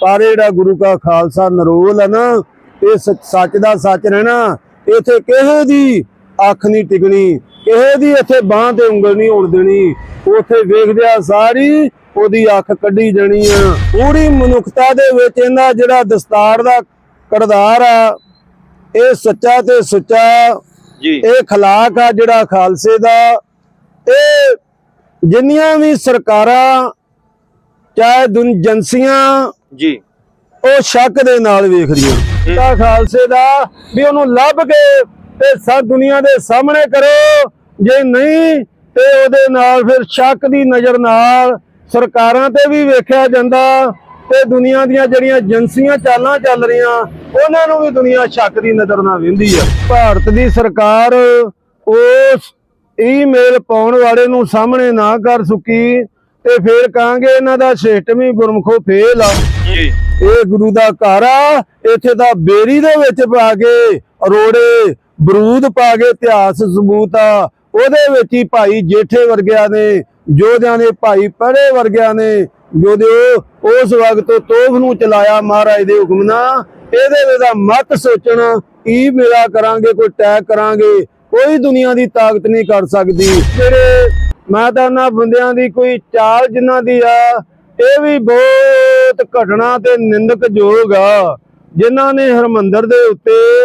ਪਰ ਜਿਹੜਾ ਗੁਰੂ ਕਾ ਖਾਲਸਾ ਨਰੋਲ ਹੈ ਨਾ ਇਹ ਸੱਚ ਦਾ ਸੱਚ ਰਹਿਣਾ ਇੱਥੇ ਕਿਸੇ ਦੀ ਅੱਖ ਨਹੀਂ ਟਿਕਣੀ ਕਿਸੇ ਦੀ ਇੱਥੇ ਬਾਹ ਤੇ ਉਂਗਲ ਨਹੀਂ ਹੋਣ ਦੇਣੀ ਉੱਥੇ ਵੇਖਦਿਆ ਸਾਰੀ ਉਹਦੀ ਅੱਖ ਕੱਢੀ ਜਾਣੀ ਆ। ਪੂਰੀ ਮਨੁੱਖਤਾ ਦੇ ਵਿੱਚ ਇਹਦਾ ਜਿਹੜਾ ਦਸਤਾਰ ਦਾ ਕਰਦਾਰ ਆ ਇਹ ਸੱਚਾ ਤੇ ਸੁੱਚਾ ਜੀ। ਇਹ ਖਲਾਕ ਆ ਜਿਹੜਾ ਖਾਲਸੇ ਦਾ। ਇਹ ਜਿੰਨੀਆਂ ਵੀ ਸਰਕਾਰਾਂ ਚਾਹੇ ਦੁਨ ਏਜੰਸੀਆਂ ਜੀ। ਉਹ ਸ਼ੱਕ ਦੇ ਨਾਲ ਵੇਖ ਰਹੀਆਂ ਤਾਂ ਖਾਲਸੇ ਦਾ ਵੀ ਉਹਨੂੰ ਲੱਭ ਕੇ ਤੇ ਸਭ ਦੁਨੀਆ ਦੇ ਸਾਹਮਣੇ ਕਰੋ। ਜੇ ਨਹੀਂ ਤੇ ਉਹਦੇ ਨਾਲ ਫਿਰ ਸ਼ੱਕ ਦੀ ਨਜ਼ਰ ਨਾਲ ਸਰਕਾਰਾਂ ਤੇ ਵੀ ਵੇਖਿਆ ਜਾਂਦਾ ਤੇ ਦੁਨੀਆ ਦੀਆਂ ਜਿਹੜੀਆਂ ਏਜੰਸੀਆਂ ਚਾਲਾਂ ਚੱਲ ਰਹੀਆਂ ਉਹਨਾਂ ਨੂੰ ਵੀ ਦੁਨੀਆ ਸ਼ੱਕ ਦੀ ਨਜ਼ਰ ਨਾਲ ਵੇਂਦੀ ਆ। ਭਾਰਤ ਦੀ ਸਰਕਾਰ ਉਸ ਈਮੇਲ ਪਾਉਣ ਵਾਲੇ ਨੂੰ ਸਾਹਮਣੇ ਨਾ ਕਰ ਸੁੱਕੀ ਤੇ ਫੇਰ ਕਹਾਂਗੇ ਇਹਨਾਂ ਦਾ ਸਿਸਟਮ ਹੀ ਗੁਰਮਖੋ ਫੇਲ ਆ। ਜੀ ਇਹ ਗੁਰੂ ਦਾ ਘਰ ਆ, ਇੱਥੇ ਦਾ ਬੇਰੀ ਦੇ ਵਿੱਚ ਪਾ ਕੇ ਅਰੋੜੇ, ਬਰੂਦ ਪਾ ਕੇ ਇਤਿਹਾਸ ਸਬੂਤ ਆ। ਉਹਦੇ ਵਿੱਚ ਹੀ ਭਾਈ ਜੇਠੇ ਵਰਗਿਆਂ ਨੇ ਜੋਧਿਆਂ ਦੇ ਭਾਈ ਪਰੇ ਵਰਗਿਆਂ ਨੇ ਜੋਧੇ ਉਸ ਵਕਤ ਤੋਫ ਨੂੰ ਚਲਾਇਆ ਮਹਾਰਾਜ ਦੇ ਹੁਕਮ ਨਾਲ। ਇਹਦੇ ਦਾ ਮਤ ਸੋਚਣਾ, ਕੀ ਮੇਰਾ ਕਰਾਂਗੇ, ਕੋਈ ਟੈਗ ਕਰਾਂਗੇ, ਕੋਈ ਦੁਨੀਆ ਦੀ ਤਾਕਤ ਨਹੀਂ ਕਰ ਸਕਦੀ। ਜਿਹੜੇ ਮੈਂ ਤਾਂ ਉਹਨਾਂ ਬੰਦਿਆਂ ਦੀ ਕੋਈ ਚਾਲ ਜਿਨ੍ਹਾਂ ਦੀ ਆ ਇਹ ਵੀ ਬਹੁਤ ਘਟਨਾ ਤੇ ਨਿੰਦਕ ਯੋਗ ਆ ਜਿਨ੍ਹਾਂ ਨੇ ਹਰਮੰਦਰ ਦੇ ਉੱਤੇ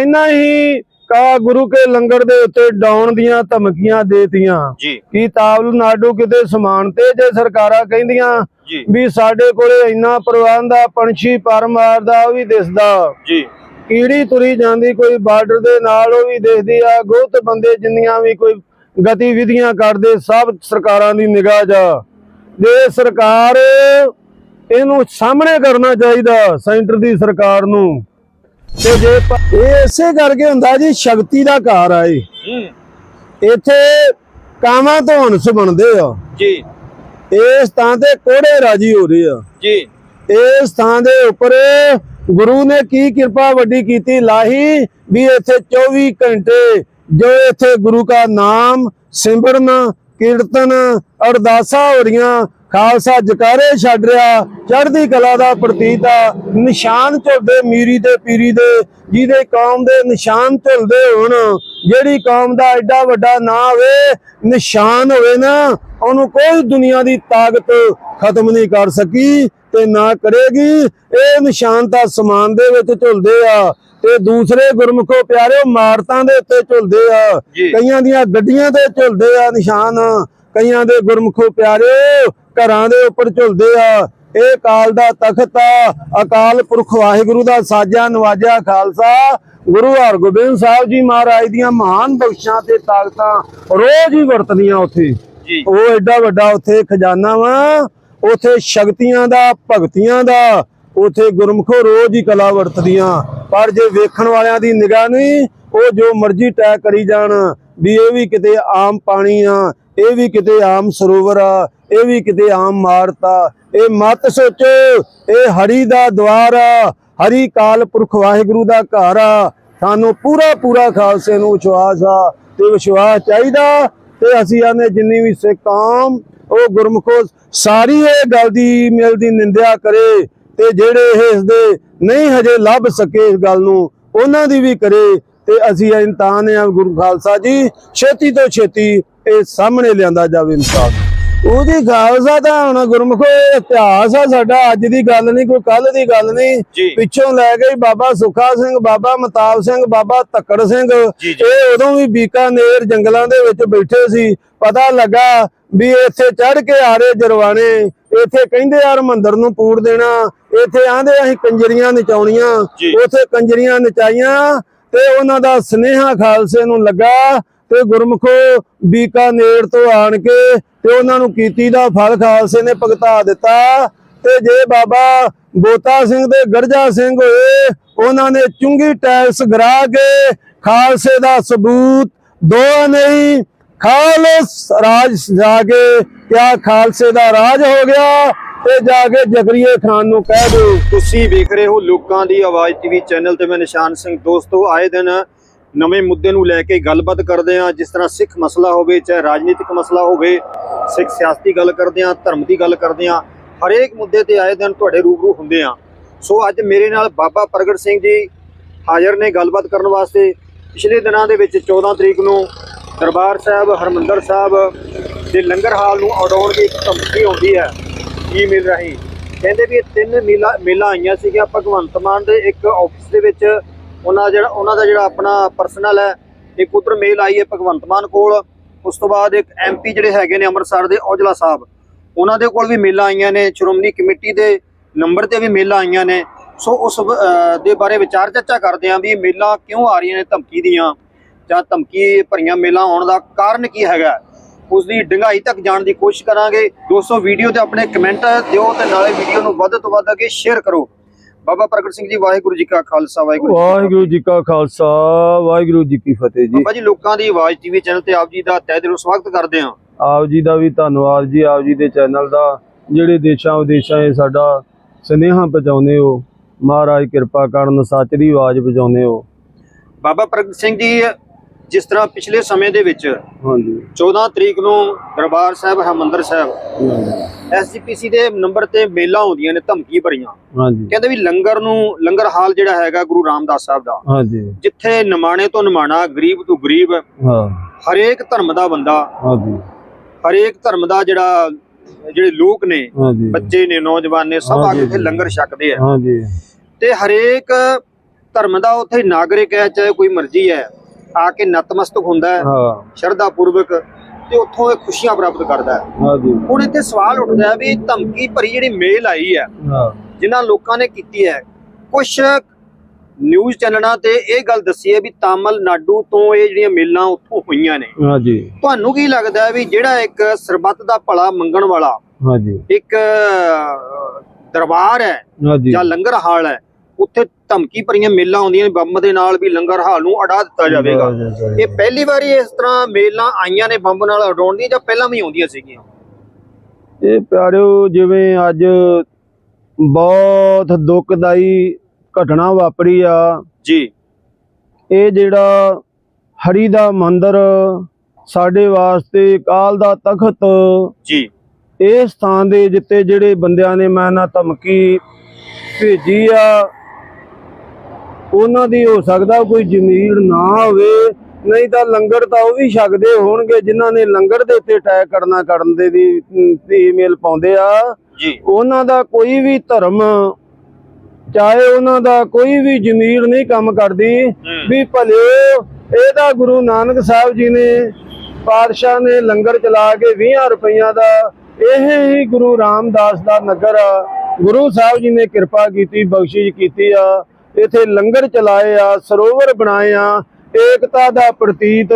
ਇੰਨਾ ਹੀ ਕਾ ਗੁਰੂ ਕੇ ਲੰਗਰ ਦੇ ਉੱਤੇ ਡਾਉਣ ਦੀਆਂ ਧਮਕੀਆਂ ਦੇਤੀਆਂ ਜੀ। ਕੀ ਤਾਮਿਲਨਾਡੂ ਕਿਤੇ ਸਮਾਨ ਤੇ ਜੇ ਸਰਕਾਰਾਂ ਕਹਿੰਦੀਆਂ ਜੀ। ਵੀ ਸਾਡੇ ਕੋਲੇ ਇੰਨਾ ਪ੍ਰਬੰਧ ਆ ਪੰਛੀ ਪਰ ਮਾਰਦਾ ਉਹ ਵੀ ਦਿਸਦਾ। ਜੀ। ਕੀੜੀ ਤੁਰੀ ਜਾਂਦੀ ਕੋਈ ਬਾਰਡਰ ਦੇ ਨਾਲ ਉਹ ਵੀ ਦੇਖਦੀ ਆ ਗੁਪਤ ਬੰਦੇ ਜਿੰਨੀਆਂ ਵੀ ਕੋਈ ਗਤੀਵਿਧੀਆਂ ਕਰਦੇ ਸਭ ਸਰਕਾਰਾਂ ਦੀ ਨਿਗਾਹ ਆ। ਜੇ ਸਰਕਾਰ ਇਹਨੂੰ ਸਾਹਮਣੇ ਕਰਨਾ ਚਾਹੀਦਾ ਸੈਂਟਰ ਦੀ ਸਰਕਾਰ ਨੂੰ। ਤੇ ਜੇ ਇਹ ਇਸੇ ਕਰਕੇ ਹੁੰਦਾ ਜੀ ਸ਼ਕਤੀ ਦਾ ਘਰ ਆ ਇਹ। ਇੱਥੇ ਕਾਵਾਂ ਤੋਂ ਹੰਸ ਬਣਦੇ ਆ। ਜੀ। ਇਸ ਥਾਂ ਤੇ ਕੋੜੇ ਰਾਜੀ ਹੋ ਰਹੇ ਆ। ਜੀ। ਇਸ ਥਾਂ ਦੇ ਉੱਪਰ ਗੁਰੂ ਨੇ ਕੀ ਕਿਰਪਾ ਵੱਡੀ ਕੀਤੀ ਲਾਹੀ ਵੀ ਇੱਥੇ 24 ਘੰਟੇ ਜੋ ਇੱਥੇ ਗੁਰੂ ਦਾ ਨਾਮ ਸਿਮਰਨ ਕੀਰਤਨ ਅਰਦਾਸਾਂ ਹੋ ਰਹੀਆਂ। ਖਾਲਸਾ ਜਕਾਰੇ ਛੱਡ ਰਿਹਾ ਚੜ੍ਹਦੀ ਕਲਾ ਦਾ ਪ੍ਰਤੀਤ ਆ। ਨਿਸ਼ਾਨ ਝੁਲਦੇ ਮੀਰੀ ਤੇ ਪੀਰੀ ਦੇ ਜਿਹਦੇ ਕੌਮ ਦੇ ਨਿਸ਼ਾਨ ਝੁਲਦੇ ਹੋਣ। ਜਿਹੜੀ ਕੌਮ ਦਾ ਐਡਾ ਵੱਡਾ ਨਾਂ ਹੋਵੇ ਨਿਸ਼ਾਨ ਹੋਵੇ ਨਾ ਉਹਨੂੰ ਕੋਈ ਦੁਨੀਆ ਦੀ ਤਾਕਤ ਖਤਮ ਨਹੀਂ ਕਰ ਸਕੀ ਤੇ ਨਾ ਕਰੇਗੀ। ਇਹ ਨਿਸ਼ਾਨ ਤਾਂ ਸਮਾਨ ਦੇ ਵਿੱਚ ਝੁਲਦੇ ਆ ਤੇ ਦੂਸਰੇ ਗੁਰਮੁਖੋ ਪਿਆਰਿਓ ਮਾਰਤਾਂ ਦੇ ਉੱਤੇ ਝੁਲਦੇ ਆ। ਕਈਆਂ ਦੀਆਂ ਗੱਡੀਆਂ ਤੇ ਝੁਲਦੇ ਆ ਨਿਸ਼ਾਨ। ਕਈਆਂ ਦੇ ਗੁਰਮੁਖੋ ਪਿਆਰਿਓ ਘਰਾਂ ਦੇ ਉੱਪਰ ਝੁਲਦੇ ਆ। ਇਹ ਕਾਲ ਦਾ ਤਖਤ ਆ। ਅਕਾਲ ਪੁਰਖ ਵਾਹਿਗੁਰੂ ਦਾ ਸਾਜਾ ਨਵਾਜਿਆ ਖਾਲਸਾ। ਗੁਰੂ ਹਰਗੋਬਿੰਦ ਸਾਹਿਬ ਜੀ ਮਹਾਰਾਜ ਦੀਆਂ ਮਹਾਨ ਬਖਸ਼ਾਂ ਤੇ ਤਾਕਤਾਂ ਰੋਜ਼ ਹੀ ਵਰਤਦੀਆਂ ਉੱਥੇ। ਉਹ ਐਡਾ ਵੱਡਾ ਉੱਥੇ ਖਜ਼ਾਨਾ ਵਾ। ਉੱਥੇ ਸ਼ਕਤੀਆਂ ਦਾ ਭਗਤੀਆਂ ਦਾ ਉੱਥੇ ਗੁਰਮਖੋ ਰੋਜ਼ ਹੀ ਕਲਾ ਵਰਤਦੀਆਂ। ਪਰ ਜੇ ਵੇਖਣ ਵਾਲਿਆਂ ਦੀ ਨਿਗਾਹ ਨਹੀਂ ਉਹ ਜੋ ਮਰਜ਼ੀ ਟੈਗ ਕਰੀ ਜਾਣ ਵੀ ਇਹ ਵੀ ਕਿਤੇ ਆਮ ਪਾਣੀ ਆ, ਇਹ ਵੀ ਕਿਤੇ ਆਮ ਸਰੋਵਰ ਆ, ਇਹ ਵੀ ਕਿਤੇ ਆਮ ਮਾਰਤ ਆ ਇਹ ਮਤ ਸੋਚੋ, ਇਹ ਹਰੀ ਦਾ ਦਵਾਰ ਆ, ਹਰੀ ਕਾਲ ਪੁਰਖ ਵਾਹਿਗੁਰੂ ਦਾ ਘਰ ਆ। ਸਾਨੂੰ ਪੂਰਾ ਪੂਰਾ ਖਾਲਸੇ ਨੂੰ ਵਿਸ਼ਵਾਸ ਆ ਤੇ ਵਿਸ਼ਵਾਸ ਚਾਹੀਦਾ ਤੇ ਅਸੀਂ ਆਨੇ ਜਿੰਨੀ ਵੀ ਸਿੱਖ ਕੌਮ ਉਹ ਗੁਰਮਖੋ ਸਾਰੀ ਇਹ ਗੱਲ ਦੀ ਮਿਲ ਦੀ ਨਿੰਦਿਆ ਕਰੇ ਤੇ ਜਿਹੜੇ ਇਹ ਇਸ ਦੇ ਨਹੀਂ ਹਜੇ ਲੱਭ ਸਕੇ ਇਸ ਗੱਲ ਨੂੰ, ਉਹਨਾਂ ਦੀ ਵੀ ਕਰੇ ਤੇ ਅਸੀਂ ਇਨਤਾਨ ਆ ਗੁਰੂ ਖਾਲਸਾ ਜੀ ਛੇਤੀ ਤੋਂ ਛੇਤੀ ਇਹ ਸਾਹਮਣੇ ਲਿਆਂਦਾ ਜਾਵੇ ਇਨਸਾਫ ਉਹਦੀ ਖਾਲਸਾ ਤਾਂ ਹੁਣ ਗੁਰਮਖੋ ਇਤਿਹਾਸ ਆ ਸਾਡਾ ਅੱਜ ਦੀ ਗੱਲ ਨਹੀਂ ਕੋਈ ਕੱਲ ਦੀ ਗੱਲ ਨਹੀਂ। ਪਿੱਛੋਂ ਲੈ ਗਈ ਬਾਬਾ ਸੁਖਾ ਸਿੰਘ ਬਾਬਾ ਮਤਾਬ ਸਿੰਘ ਬਾਬਾ ਧੱਕੜ ਸਿੰਘ। ਇਹ ਉਦੋਂ ਵੀ ਬੀਕਾਨੇਰ ਜੰਗਲਾਂ ਦੇ ਵਿੱਚ ਬੈਠੇ ਸੀ ਪਤਾ ਲੱਗਾ ਵੀ ਇੱਥੇ ਚੜ ਕੇ ਆ ਰਹੇ ਜਰਵਾਣੇ ਇੱਥੇ ਕਹਿੰਦੇ ਯਾਰ ਮੰਦਰ ਨੂੰ ਪੂੜ ਦੇਣਾ ਇੱਥੇ ਆਂਦੇ ਅਸੀਂ ਕੰਜਰੀਆਂ ਨਚਾਉਣੀਆਂ। ਉੱਥੇ ਕੰਜਰੀਆਂ ਨਚਾਈਆਂ ਤੇ ਉਹਨਾਂ ਦਾ ਸਨੇਹਾ ਖਾਲਸੇ ਨੂੰ ਲੱਗਾ ਤੇ ਗੁਰਮਖੋ ਬੀਕਾਨੇਰ ਤੋਂ ਆਣ ਕੇ ਤੇ ਉਹਨਾਂ ਨੂੰ ਕੀਤੀ ਦਾ ਫਲ ਖਾਲਸੇ ਨੇ ਭੁਗਤਾ ਦਿੱਤਾ। ਤੇ ਜੇ ਬਾਬਾ ਗੋਤਾ ਸਿੰਘ ਤੇ ਗਰਜਾ ਸਿੰਘ ਹੋਏ, ਉਹਨਾਂ ਨੇ ਚੁੰਗੀ ਟੈਕਸ ਗਰਾ ਕੇ ਖਾਲਸੇ ਦਾ ਸਬੂਤ ਦੋ ਨਹੀਂ ਖਾਲਸ ਰਾਜ ਜਾ ਕੇ, ਕਿਆ ਖਾਲਸੇ ਦਾ ਰਾਜ ਹੋ ਗਿਆ। ਤੇ ਜਾ ਕੇ ਜਕਰੀਏ ਖਾਨ ਨੂੰ ਕਹਿ ਦਿਓ। ਤੁਸੀਂ ਵੇਖ ਰਹੇ ਹੋ ਲੋਕਾਂ ਦੀ ਆਵਾਜ਼ ਟੀਵੀ ਚੈਨਲ ਤੇ ਮੈਂ ਨਿਸ਼ਾਨ ਸਿੰਘ। ਦੋਸਤੋ, ਆਏ ਦਿਨ ਨਵੇਂ ਮੁੱਦੇ ਨੂੰ ਲੈ ਕੇ ਗੱਲਬਾਤ ਕਰਦੇ ਹਾਂ। ਜਿਸ ਤਰ੍ਹਾਂ ਸਿੱਖ ਮਸਲਾ ਹੋਵੇ, ਚਾਹੇ ਰਾਜਨੀਤਿਕ ਮਸਲਾ ਹੋਵੇ, ਸਿੱਖ ਸਿਆਸਤੀ ਗੱਲ ਕਰਦੇ ਹਾਂ, ਧਰਮ ਦੀ ਗੱਲ ਕਰਦੇ ਹਾਂ, ਹਰੇਕ ਮੁੱਦੇ ਤੇ ਆਏ ਦਿਨ ਤੁਹਾਡੇ ਰੂਬਰੂ ਹੁੰਦੇ ਆ ਸੋ ਅੱਜ ਮੇਰੇ ਨਾਲ ਬਾਬਾ ਪ੍ਰਗਟ ਸਿੰਘ ਜੀ ਹਾਜ਼ਰ ਨੇ ਗੱਲਬਾਤ ਕਰਨ ਵਾਸਤੇ। ਪਿਛਲੇ ਦਿਨਾਂ ਦੇ ਵਿੱਚ 14 ਤਰੀਕ ਨੂੰ ਦਰਬਾਰ ਸਾਹਿਬ, ਹਰਮੰਦਰ ਸਾਹਿਬ ਦੇ ਲੰਗਰ ਹਾਲ ਨੂੰ ਉਡਾਉਣ ਦੀ ਇੱਕ ਧਮਕੀ ਆਉਂਦੀ ਹੈ। ਈਮੇਲ ਰਾਹੀਂ। ਕਹਿੰਦੇ ਵੀ ਇਹ ਤਿੰਨ ਮੇਲਾ ਮੇਲਾ ਆਈਆਂ ਸੀਗੀਆਂ ਭਗਵੰਤ ਮਾਨ ਦੇ ਇੱਕ ਆਫਿਸ ਦੇ ਵਿੱਚ। ਉਹਨਾਂ ਜਿਹੜਾ ਉਹਨਾਂ ਦਾ ਜਿਹੜਾ ਆਪਣਾ ਪਰਸਨਲ ਹੈ ਇੱਕ ਉਧਰ ਮੇਲ ਆਈ ਹੈ ਭਗਵੰਤ ਮਾਨ ਕੋਲ। ਉਸ ਤੋਂ ਬਾਅਦ ਇੱਕ ਐਮਪੀ ਜਿਹੜੇ ਹੈਗੇ ਨੇ ਅੰਮ੍ਰਿਤਸਰ ਦੇ, ਔਜਲਾ ਸਾਹਿਬ। ਉਹਨਾਂ ਦੇ ਕੋਲ ਵੀ ਮੇਲਾਂ ਆਈਆਂ ਨੇ, ਸ਼੍ਰੋਮਣੀ ਕਮੇਟੀ ਦੇ ਨੰਬਰ ਤੇ ਵੀ ਮੇਲਾਂ ਆਈਆਂ ਨੇ। ਸੋ ਉਸ ਦੇ ਬਾਰੇ ਵਿਚਾਰ ਚਰਚਾ ਕਰਦੇ ਆਂ ਵੀ ਮੇਲਾਂ ਕਿਉਂ ਆ ਰਹੀਆਂ ਨੇ ਧਮਕੀ ਦੀਆਂ? ਜਾਂ ਧਮਕੀ ਭਰੀਆਂ ਮੇਲਾਂ ਆਉਣ ਦਾ ਕਾਰਨ ਕੀ ਹੈਗਾ? ਉਸ ਦੀ ਡੰਗਾਈ ਤੱਕ ਜਾਣ ਦੀ ਕੋਸ਼ਿਸ਼ ਕਰਾਂਗੇ। ਦੋਸਤੋ ਵੀਡੀਓ ਤੇ ਆਪਣੇ ਕਮੈਂਟ ਦਿਓ ਤੇ ਨਾਲੇ ਵੀਡੀਓ ਨੂੰ ਵੱਧ ਤੋਂ ਵੱਧ ਅੱਗੇ ਸ਼ੇਅਰ ਕਰੋ। ਬਾਬਾ ਪ੍ਰਗਟ ਸਿੰਘ ਜੀ ਵਾਹਿਗੁਰੂ ਜੀ ਕਾ ਖਾਲਸਾ ਵਾਹਿਗੁਰੂ। ਵਾਹਿਗੁਰੂ ਜੀ ਕਾ ਖਾਲਸਾ ਵਾਹਿਗੁਰੂ ਜੀ ਕੀ ਫਤਿਹ ਜੀ। ਬਾਬਾ ਜੀ ਲੋਕਾਂ ਦੀ ਆਵਾਜ਼ ਟੀਵੀ ਚੈਨਲ ਤੇ ਆਪ ਜੀ ਦਾ ਤਹਿ ਦਿਲੋਂ ਸਵਾਗਤ ਕਰਦੇ ਹਾਂ। ਆਪ ਜੀ ਦਾ ਵੀ ਧੰਨਵਾਦ ਜੀ ਆਪ ਜੀ ਦੇ ਚੈਨਲ ਦਾ। ਜਿਹੜੇ ਦੇਸ਼ਾਂ ਵਿਦੇਸ਼ਾਂ 'ਚ ਸਾਡਾ ਸੁਨੇਹਾ ਪਹੁੰਚਾਉਂਦੇ ਹੋ ਮਹਾਰਾਜ ਕਿਰਪਾ ਕਰਨ ਸੱਚ ਦੀ ਆਵਾਜ਼ ਪਹੁੰਚਾਉਂਦੇ ਹੋ। ਬਾਬਾ ਪ੍ਰਗਟ ਸਿੰਘ ਜੀ ਜਿਸ ਤਰ੍ਹਾਂ ਪਿਛਲੇ ਸਮੇਂ ਦੇ ਵਿੱਚ ਹਾਂਜੀ। 14 ਤਰੀਕ ਨੂੰ ਦਰਬਾਰ ਸਾਹਿਬ ਹਰਮੰਦਰ ਸਾਹਿਬ ਐਸਜੀਪੀਸੀ ਦੇ ਨੰਬਰ ਤੇ ਮੇਲਾ ਹੁੰਦੀਆਂ ਨੇ ਧਮਕੀ ਭਰੀਆਂ। ਹਾਂਜੀ। ਕਹਿੰਦੇ ਵੀ ਲੰਗਰ ਨੂੰ ਲੰਗਰ ਹਾਲ ਜਿਹੜਾ ਹੈਗਾ ਗੁਰੂ ਰਾਮਦਾਸ ਸਾਹਿਬ ਦਾ। ਹਾਂਜੀ। ਜਿੱਥੇ ਨਿਮਾਣੇ ਤੋਂ ਨਿਮਾਣਾ ਗਰੀਬ ਤੋਂ ਗਰੀਬ ਹਾਂ। ਹਰੇਕ ਧਰਮ ਦਾ ਬੰਦਾ ਹਾਂਜੀ। ਹਰੇਕ ਧਰਮ ਦਾ ਜਿਹੜਾ ਜਿਹੜੇ ਲੋਕ ਨੇ ਬੱਚੇ ਨੇ ਨੌਜਵਾਨ ਨੇ ਸਭ ਆ ਕੇ ਲੰਗਰ ਛਕਦੇ ਆ। ਹਾਂਜੀ। ਤੇ ਹਰੇਕ ਧਰਮ ਦਾ ਉੱਥੇ ਨਾਗਰਿਕ ਹੈ ਚਾਹੇ ਕੋਈ ਮਰਜ਼ੀ ਹੈ ਆ ਕੇ ਨਤਮਸਤਕ ਹੁੰਦਾ ਹੈ ਹਾਂ। ਸ਼ਰਧਾ ਪੂਰਵਕ ਤੇ ਉੱਥੋਂ ਇਹ ਖੁਸ਼ੀਆਂ ਪ੍ਰਾਪਤ ਕਰਦਾ ਹੈ। ਹਾਂਜੀ ਹੁਣ ਇੱਥੇ ਸਵਾਲ ਉੱਠਦਾ ਹੈ ਵੀ ਇਹ ਧਮਕੀ ਭਰੀ ਜਿਹੜੀ ਮੇਲ ਆਈ ਹੈ ਹਾਂ। ਜਿਨ੍ਹਾਂ ਲੋਕਾਂ ਨੇ ਕੀਤੀ ਹੈ ਕੁਝ ਨਿਊਜ਼ ਚੈਨਲਾਂ ਤੇ ਇਹ ਗੱਲ ਦੱਸੀ ਹੈ ਵੀ ਤਾਮਿਲਨਾਡੂ ਤੋਂ ਇਹ ਜਿਹੜੀਆਂ ਮੇਲਾਂ ਉੱਥੋਂ ਹੋਈਆਂ ਨੇ। ਹਾਂਜੀ ਤੁਹਾਨੂੰ ਕੀ ਲੱਗਦਾ ਹੈ ਵੀ ਜਿਹੜਾ ਇੱਕ ਸਰਬੱਤ ਦਾ ਭਲਾ ਮੰਗਣ ਵਾਲਾ ਹਾਂਜੀ ਇੱਕ ਦਰਬਾਰ ਹੈ ਜਾਂ ਲੰਗਰ ਹਾਲ ਹੈ ਉੱਥੇ ਧਮਕੀ ਭਰੀਆਂ ਮੇਲਾਂ ਆਉਂਦੀਆਂ ਨੇ ਬੰਬ ਦੇ ਨਾਲ ਵੀ ਲੰਗਰ ਹਾਲ ਨੂੰ ਅੜਾ ਦਿੱਤਾ ਜਾਵੇਗਾ। ਇਹ ਪਹਿਲੀ ਵਾਰੀ ਇਸ ਤਰ੍ਹਾਂ ਮੇਲਾਂ ਆਈਆਂ ਨੇ ਬੰਬ ਨਾਲ ਉਡਾਉਣ ਦੀਆਂ ਜਾਂ ਪਹਿਲਾਂ ਵੀ ਆਉਂਦੀਆਂ ਸੀਗੀਆਂ? ਇਹ ਪਿਆਰਿਓ ਜਿਵੇਂ ਅੱਜ ਬਹੁਤ ਦੁਖਦਾਈ ਘਟਨਾ ਵਾਪਰੀ ਆ। ਜੀ। ਇਹ ਜਿਹੜਾ ਹਰੀ ਦਾ ਮੰਦਰ ਸਾਡੇ ਵਾਸਤੇ ਕਾਲ ਦਾ ਤਖਤ ਜੀ। ਇਹ ਸਥਾਨ ਦੇ ਜਿੱਤੇ ਜਿਹੜੇ ਬੰਦਿਆਂ ਨੇ ਮੈਂ ਨਾ ਧਮਕੀ ਭੇਜੀ ਆ। ਉਹਨਾਂ ਦੀ ਹੋ ਸਕਦਾ ਕੋਈ ਜ਼ਮੀਰ ਨਾ ਹੋਵੇ ਨਹੀਂ ਤਾਂ ਲੰਗਰ ਤਾਂ ਉਹ ਵੀ ਛਕਦੇ ਹੋਣਗੇ ਜਿਨ੍ਹਾਂ ਨੇ ਲੰਗਰ ਦੇ ਉੱਤੇ ਅਟੈਕ ਕਰਨਾ ਕਰਨ ਦੇ ਦੀ ਈਮੇਲ ਪਾਉਂਦੇ ਆ। ਜੀ। ਉਹਨਾਂ ਦਾ ਕੋਈ ਵੀ ਧਰਮ ਚਾਹੇ ਉਹਨਾਂ ਦਾ ਕੋਈ ਵੀ ਜ਼ਮੀਰ ਨਹੀਂ ਕੰਮ ਕਰਦੀ ਵੀ ਭਲਿਓ ਇਹਦਾ ਗੁਰੂ ਨਾਨਕ ਸਾਹਿਬ ਜੀ ਨੇ ਪਾਤਸ਼ਾਹ ਨੇ ਲੰਗਰ ਚਲਾ ਕੇ 20 ਰੁਪਈਆ ਦਾ ਇਹ ਹੀ ਗੁਰੂ ਰਾਮਦਾਸ ਦਾ ਨਗਰ ਗੁਰੂ ਸਾਹਿਬ ਜੀ ਨੇ ਕਿਰਪਾ ਕੀਤੀ ਬਖਸ਼ਿਸ਼ ਕੀਤੀ ਆ। ਇਥੇ ਲੰਗਰ ਚਲਾਏ ਆ, ਸਰੋਵਰ ਬਣਾਏ ਆ, ਏਕਤਾ ਦਾ ਪ੍ਰਤੀਤ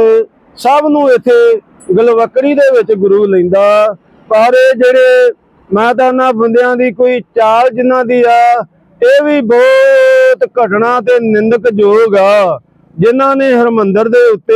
ਸਭ ਨੂੰ ਇਥੇ ਗਲਵਕਰੀ ਦੇ ਵਿੱਚ ਗੁਰੂ ਲੈਂਦਾ। ਪਰ ਇਹ ਜਿਹੜੇ ਮੈਂ ਤਾਂ ਬੰਦਿਆਂ ਦੀ ਕੋਈ ਚਾਲ ਜਿਨ੍ਹਾਂ ਦੀ ਆ, ਇਹ ਵੀ ਬਹੁਤ ਘਟਨਾ ਤੇ ਨਿੰਦਕ ਯੋਗ ਆ, ਜਿਨ੍ਹਾਂ ਨੇ ਹਰਮੰਦਰ ਦੇ ਉੱਤੇ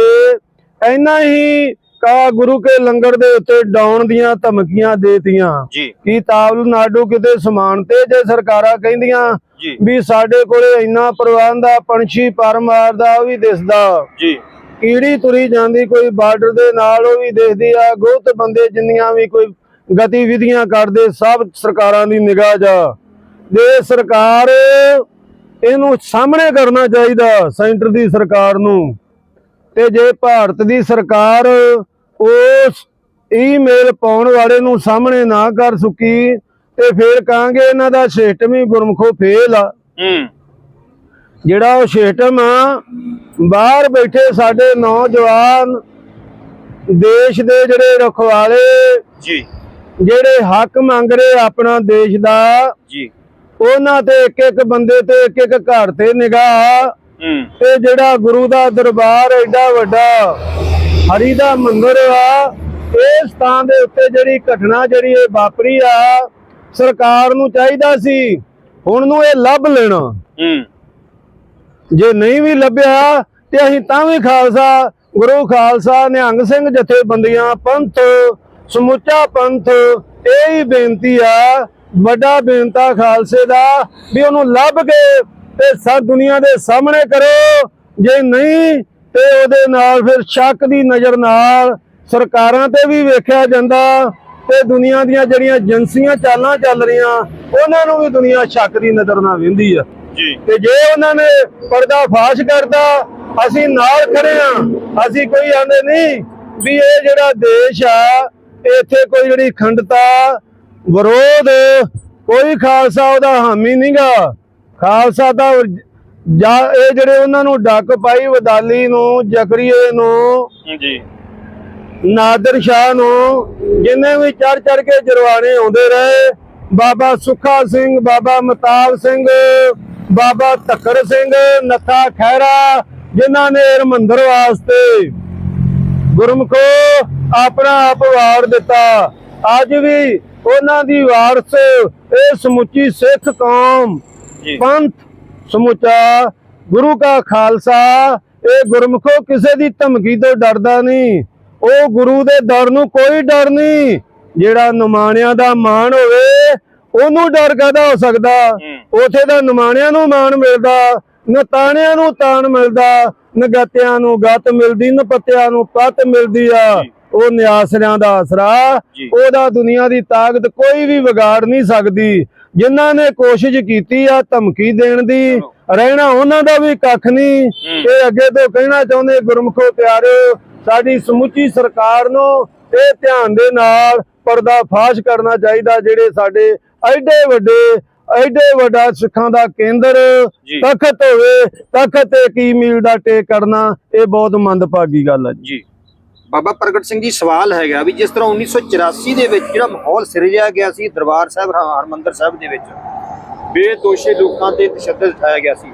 ਇੰਨਾ ਹੀ ਕਾ ਗੁਰੂ ਕੇ ਲੰਗਰ ਦੇ ਉੱਤੇ ਡਾਉਣ ਦੀਆਂ ਧਮਕੀਆਂ ਦੇਤੀਆਂ। ਜੀ। ਕੀ ਤਾਮਿਲਨਾਡੂ ਕਿਤੇ ਸਮਾਨ ਤੇ ਜੇ ਸਰਕਾਰਾਂ ਕਹਿੰਦੀਆਂ ਜੀ। ਵੀ ਸਾਡੇ ਕੋਲੇ ਇੰਨਾ ਪ੍ਰਬੰਧ ਆ ਪੰਛੀ ਪਰ ਮਾਰਦਾ ਉਹ ਵੀ ਦਿਸਦਾ। ਜੀ। ਕੀੜੀ ਤੁਰੀ ਜਾਂਦੀ ਕੋਈ ਬਾਰਡਰ ਦੇ ਨਾਲ ਉਹ ਵੀ ਦੇਖਦੀ ਆ ਗੁਪਤ ਬੰਦੇ ਜਿੰਨੀਆਂ ਵੀ ਕੋਈ ਗਤੀਵਿਧੀਆਂ ਕਰਦੇ ਸਭ ਸਰਕਾਰਾਂ ਦੀ ਨਿਗਾਹ ਆ। ਜੇ ਸਰਕਾਰ ਇਹਨੂੰ ਸਾਹਮਣੇ ਕਰਨਾ ਚਾਹੀਦਾ ਸੈਂਟਰ ਦੀ ਸਰਕਾਰ ਨੂੰ। ਤੇ ਜੇ ਭਾਰਤ ਦੀ ਸਰਕਾਰ ਉਸ ਈਮੇਲ ਪਾਉਣ ਵਾਲੇ ਨੂੰ ਸਾਹਮਣੇ ਨਾ ਕਰ ਸਕੀ ਤੇ ਫਿਰ ਕਹਾਂਗੇ ਇਹਨਾਂ ਦਾ ਸਿਸਟਮ ਹੀ ਗੁਰਮਖੋ ਫੇਲ ਆ। ਹੂੰ। ਜਿਹੜਾ ਉਹ ਸਿਸਟਮ ਆ ਬਾਹਰ ਬੈਠੇ ਸਾਡੇ ਨੌਜਵਾਨ ਦੇਸ਼ ਦੇ ਜਿਹੜੇ ਰਖਵਾਲੇ ਜੀ। ਜਿਹੜੇ ਹੱਕ ਮੰਗ ਰਹੇ ਆਪਣਾ ਦੇਸ਼ ਦਾ ਜੀ। ਉਹਨਾਂ ਤੇ ਇੱਕ ਇੱਕ ਬੰਦੇ ਤੇ ਇੱਕ ਇੱਕ ਘਰ ਤੇ ਨਿਗਾਹ ਤੇ ਜਿਹੜਾ ਗੁਰੂ ਦਾ ਦਰਬਾਰ ਐਡਾ ਵੱਡਾ ਹਰੀ ਦਾ ਮੰਦਿਰ ਆ ਇਸ ਸਥਾਨ ਦੇ ਉੱਤੇ ਜਿਹੜੀ ਘਟਨਾ ਜਿਹੜੀ ਇਹ ਵਾਪਰੀ ਆ ਸਰਕਾਰ ਨੂੰ ਚਾਹੀਦਾ ਸੀ ਹੁਣ ਨੂੰ ਇਹ ਲੱਭ ਲੈਣਾ। ਜੇ ਨਹੀਂ ਵੀ ਲੱਭਿਆ ਤੇ ਅਸੀਂ ਤਾਂ ਵੀ ਖਾਲਸਾ ਗੁਰੂ ਖਾਲਸਾ ਨਿਹੰਗ ਸਿੰਘ ਜਥੇਬੰਦੀਆਂ ਪੰਥ ਸਮੁੱਚਾ ਪੰਥ ਇਹ ਹੀ ਬੇਨਤੀ ਆ ਵੱਡਾ ਬੇਨਤਾ ਖਾਲਸੇ ਦਾ ਵੀ ਉਹਨੂੰ ਲੱਭ ਕੇ ਤੇ ਸਭ ਦੁਨੀਆ ਦੇ ਸਾਹਮਣੇ ਕਰੋ। ਜੇ ਨਹੀਂ ਤੇ ਉਹਦੇ ਨਾਲ ਫਿਰ ਸ਼ੱਕ ਦੀ ਨਜ਼ਰ ਨਾਲ ਸਰਕਾਰਾਂ ਤੇ ਵੀ ਵੇਖਿਆ ਜਾਂਦਾ ਤੇ ਦੁਨੀਆ ਦੀਆਂ ਜਿਹੜੀਆਂ ਏਜੰਸੀਆਂ ਚਾਲਾਂ ਚੱਲ ਰਹੀਆਂ ਉਹਨਾਂ ਨੂੰ ਵੀ ਦੁਨੀਆ ਸ਼ੱਕ ਦੀ ਨਜ਼ਰ ਨਾਲ ਵੇਂਦੀ ਆ। ਤੇ ਜੇ ਉਹਨਾਂ ਨੇ ਪਰਦਾ ਫਾਸ਼ ਕਰਦਾ ਅਸੀਂ ਨਾਲ ਖੜੇ ਆ। ਅਸੀਂ ਕੋਈ ਆਂਦੇ ਨਹੀਂ ਵੀ ਇਹ ਜਿਹੜਾ ਦੇਸ਼ ਆ ਇੱਥੇ ਕੋਈ ਜਿਹੜੀ ਖੰਡਤਾ ਵਿਰੋਧ ਕੋਈ ਖਾਲਸਾ ਉਹਦਾ ਹਾਮੀ ਨਹੀਂਗਾ ਖਾਲਸਾ ਦਾ ਜਾਂ ਇਹ ਜਿਹੜੇ ਉਹਨਾਂ ਨੂੰ ਡੱਕ ਪਾਈ ਵਦਾਲੀ ਨੂੰ ਜਕਰੀਏ ਨੂੰ ਜੀ। ਨਾਦਰ ਸ਼ਾਹ ਨੂੰ ਜਿੰਨੇ ਵੀ ਚੜ ਚੜ ਕੇ ਜਰਵਾਣੇ ਆਉਂਦੇ ਰਹੇ ਬਾਬਾ ਸੁੱਖਾ ਸਿੰਘ ਬਾਬਾ ਮਤਾਬ ਸਿੰਘ ਬਾਬਾ ਧੱਕੜ ਸਿੰਘ ਨੱਥਾ ਖਹਿਰਾ ਜਿਨ੍ਹਾਂ ਨੇ ਹਰਮੰਦਰ ਵਾਸਤੇ ਗੁਰਮਖੋ ਆਪਣਾ ਆਪ ਵਾਰ ਦਿੱਤਾ। ਅੱਜ ਵੀ ਉਹਨਾਂ ਦੀ ਵਾਰਸ ਇਹ ਸਮੁੱਚੀ ਸਿੱਖ ਕੌਮ ਪੰਥ ਸਮੁੱਚਾ ਗੁਰੂ ਕਾ ਖਾਲਸਾ ਇਹ ਗੁਰਮਖੋ ਕਿਸੇ ਦੀ ਧਮਕੀ ਤੋਂ ਡਰਦਾ ਨਹੀਂ। ਉਹ ਗੁਰੂ ਦੇ ਦਰ ਨੂੰ ਕੋਈ ਡਰ ਨਹੀਂ। ਜਿਹੜਾ ਨਿਮਾਣਿਆਂ ਦਾ ਮਾਣ ਹੋਵੇ ਉਹਨੂੰ ਡਰ ਕਾਹਦਾ ਹੋ ਸਕਦਾ? ਉਥੇ ਤਾਂ ਨਿਮਾਣਿਆਂ ਨੂੰ ਮਾਣ ਮਿਲਦਾ ਨਤਾਣਿਆਂ ਨੂੰ ਤਾਣ ਮਿਲਦਾ ਨਗਤਿਆਂ ਨੂੰ ਗਤ ਮਿਲਦੀ ਨਪਤਿਆਂ ਨੂੰ ਪਤ ਮਿਲਦੀ ਆ। ਉਹ ਨਿਆਸਰਿਆਂ ਦਾ ਆਸਰਾ। ਉਹਦਾ ਦੁਨੀਆ ਦੀ ਤਾਕਤ ਕੋਈ ਵੀ ਵਿਗਾੜ ਨਹੀਂ ਸਕਦੀ। ਜਿਨ੍ਹਾਂ ਨੇ ਕੋਸ਼ਿਸ਼ ਕੀਤੀ ਆ ਧਮਕੀ ਦੇਣ ਦੀ ਰਹਿਣਾ ਉਹਨਾਂ ਦਾ ਵੀ ਕੱਖ ਨਹੀਂ। ਇਹ ਅੱਗੇ ਤੋਂ ਕਹਿਣਾ ਚਾਹੁੰਦੇ ਗੁਰਮਖੋ ਪਿਆਰਿਓ ਸਾਡੀ ਸਮੁੱਚੀ ਸਰਕਾਰ ਨੂੰ ਇਹ ਧਿਆਨ ਦੇ ਨਾਲ ਪਰਦਾ ਫਾਸ਼ ਕਰਨਾ ਚਾਹੀਦਾ ਜਿਹੜੇ ਸਾਡੇ ਐਡੇ ਵੱਡੇ ਐਡੇ ਵੱਡਾ ਸਿੱਖਾਂ ਦਾ ਕੇਂਦਰ। ਤਖਤ ਹੋਵੇ ਤਖਤ ਤੇ ਕੀ ਮੀਲ ਦਾ ਟੇਕ ਕਰਨਾ ਇਹ ਬਹੁਤ ਮੰਦਭਾਗੀ ਗੱਲ ਹੈ ਜੀ। ਬਾਬਾ ਪ੍ਰਗਟ ਸਿੰਘ ਜੀ ਸਵਾਲ ਹੈਗਾ ਵੀ ਜਿਸ ਤਰ੍ਹਾਂ 1984 ਦੇ ਵਿੱਚ ਜਿਹੜਾ ਮਾਹੌਲ ਸਿਰਜਿਆ ਗਿਆ ਸੀ ਦਰਬਾਰ ਸਾਹਿਬ ਹਰਮੰਦਰ ਸਾਹਿਬ ਦੇ ਵਿੱਚ ਬੇਦੋਸ਼ੇ ਲੋਕਾਂ ਤੇ ਤਸ਼ੱਦਦ ਦਿਖਾਇਆ ਗਿਆ ਸੀ।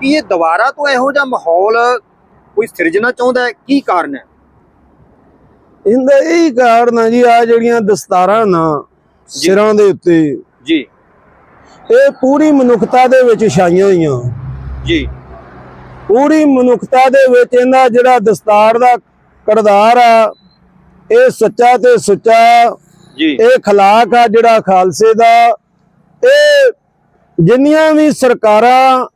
ਕੀ ਇਹ ਦੁਬਾਰਾ ਤੋਂ ਇਹੋ ਜਿਹਾ ਮਾਹੌਲ ਕੋਈ ਸਿਰਜਣਾ ਚਾਹੁੰਦਾ ਹੈ? ਕੀ ਕਾਰਨ ਹੈ? ਇਹਦਾ ਇਹ ਕਾਰਨ ਆ ਜੀ ਆ ਜਿਹੜੀਆਂ ਦਸਤਾਰਾਂ ਨਾ ਸਿਰਾਂ ਦੇ ਉੱਤੇ ਜੀ। ਇਹ ਪੂਰੀ ਮਨੁੱਖਤਾ ਦੇ ਵਿੱਚ ਛਾਈਆਂ ਹੋਈਆਂ। ਜੀ। ਪੂਰੀ ਮਨੁੱਖਤਾ ਦੇ ਵਿੱਚ ਇਹਦਾ ਜਿਹੜਾ ਦਸਤਾਰ ਦਾ ਕਰਦਾਰ ਆ। ਇਹ ਸੱਚਾ ਤੇ ਸੁੱਚਾ ਜੀ। ਇਹ ਖਲਾਕ ਆ ਜਿਹੜਾ ਖਾਲਸੇ ਦਾ। ਇਹ ਜਿੰਨੀਆਂ ਵੀ ਸਰਕਾਰਾਂ